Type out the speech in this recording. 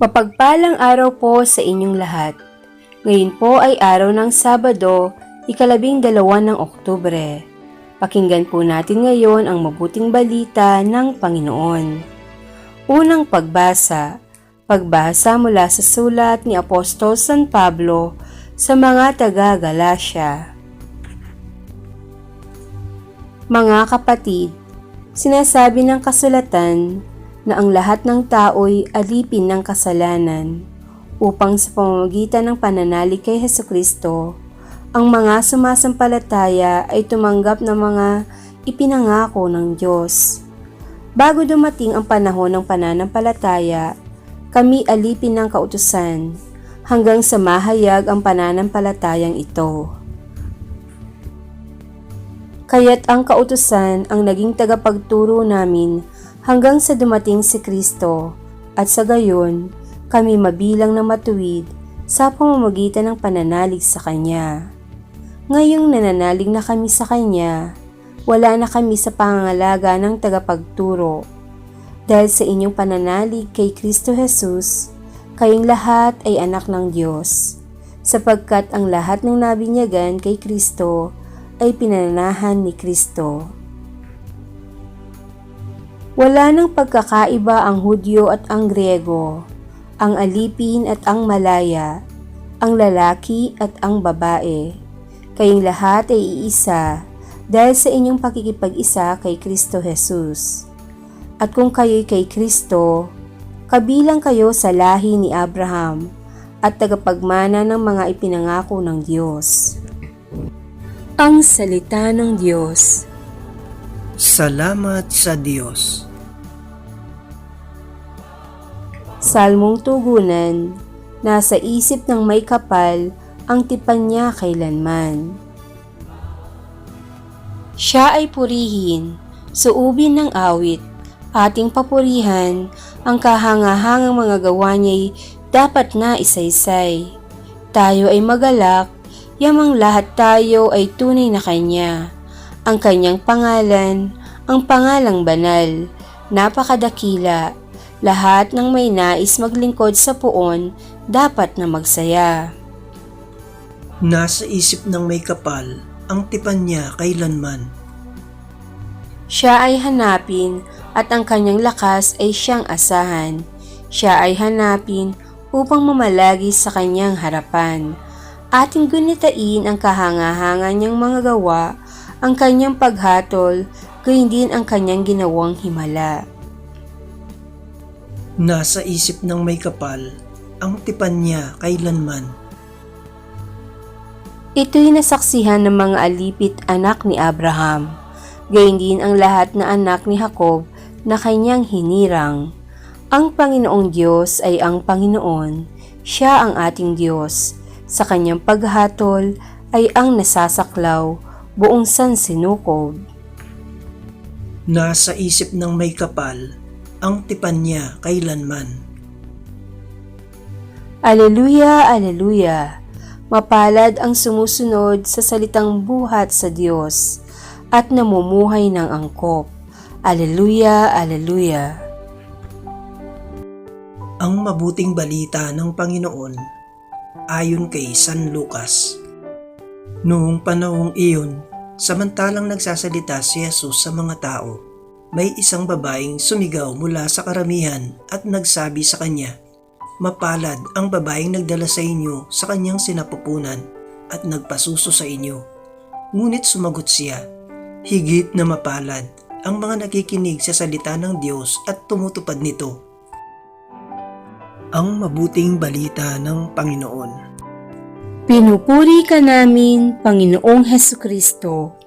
Mapagpalang araw po sa inyong lahat. Ngayon po ay araw ng Sabado, ikalabing dalawa ng Oktubre. Pakinggan po natin ngayon ang mabuting balita ng Panginoon. Unang pagbasa, pagbasa mula sa sulat ni Apostol San Pablo sa mga taga-Galasya. Mga kapatid, sinasabi ng kasulatan na ang lahat ng tao'y alipin ng kasalanan upang sa pamamagitan ng pananalig kay Heso Kristo, ang mga sumasampalataya ay tumanggap ng mga ipinangako ng Diyos. Bago dumating ang panahon ng pananampalataya, kami alipin ng kautusan hanggang sa mahayag ang pananampalatayang ito. Kaya't ang kautusan ang naging tagapagturo namin hanggang sa dumating si Kristo at sa gayon kami mabilang na matuwid sa pamamagitan ng pananalig sa Kanya. Ngayong nananalig na kami sa Kanya, wala na kami sa pangangalaga ng tagapagturo. Dahil sa inyong pananalig kay Kristo Jesus, kayong lahat ay anak ng Diyos, sapagkat ang lahat ng nabinyagan kay Kristo ay pinananahan ni Kristo. Wala nang pagkakaiba ang Hudyo at ang Grego, ang alipin at ang malaya, ang lalaki at ang babae. Kayong lahat ay iisa dahil sa inyong pakikipag-isa kay Kristo Jesus. At kung kayo'y kay Kristo, kabilang kayo sa lahi ni Abraham at tagapagmana ng mga ipinangako ng Diyos. Ang Salita ng Diyos Salamat sa Diyos. Salmong Tugunan Nasa isip ng may kapal ang tipan niya kailanman. Siya ay purihin, suubin ng awit, ating papurihan, ang kahangahangang mga gawa niya'y dapat na isaysay. Tayo ay magalak, yamang lahat tayo ay tunay na kanya. Ang kanyang pangalan, ang pangalang banal, napakadakila, lahat ng may nais maglingkod sa puon dapat na magsaya. Nasa isip ng may kapal ang tipan niya kailanman. Siya ay hanapin at ang kanyang lakas ay siyang asahan. Siya ay hanapin upang mamalagi sa kanyang harapan. Ating gunitain ang kahanga-hanga niyang mga gawa, ang kanyang paghatol, gayon din ang kanyang ginawang himala. Nasa isip ng may kapal ang tipan niya kailanman. Ito'y nasaksihan ng mga alipit anak ni Abraham. Gayon din ang lahat na anak ni Jacob na kanyang hinirang. Ang Panginoong Diyos ay ang Panginoon. Siya ang ating Diyos. Sa kanyang paghatol ay ang nasasaklaw, buong sansinukob. Nasa isip ng may kapal ang tipan niya kailanman. Aleluya, aleluya. Mapalad ang sumusunod sa salitang buhat sa Diyos at namumuhay ng angkop. Aleluya, aleluya. Ang mabuting balita ng Panginoon ayon kay San Lucas. Noong panahong iyon, samantalang nagsasalita si Jesus sa mga tao, may isang babaeng sumigaw mula sa karamihan at nagsabi sa kanya, Mapalad ang babaeng nagdala sa inyo sa kanyang sinapupunan at nagpasuso sa inyo. Ngunit sumagot siya, Higit na mapalad ang mga nakikinig sa salita ng Diyos at tumutupad nito. Ang mabuting balita ng Panginoon. Pinupuri ka namin, Panginoong Heso Kristo.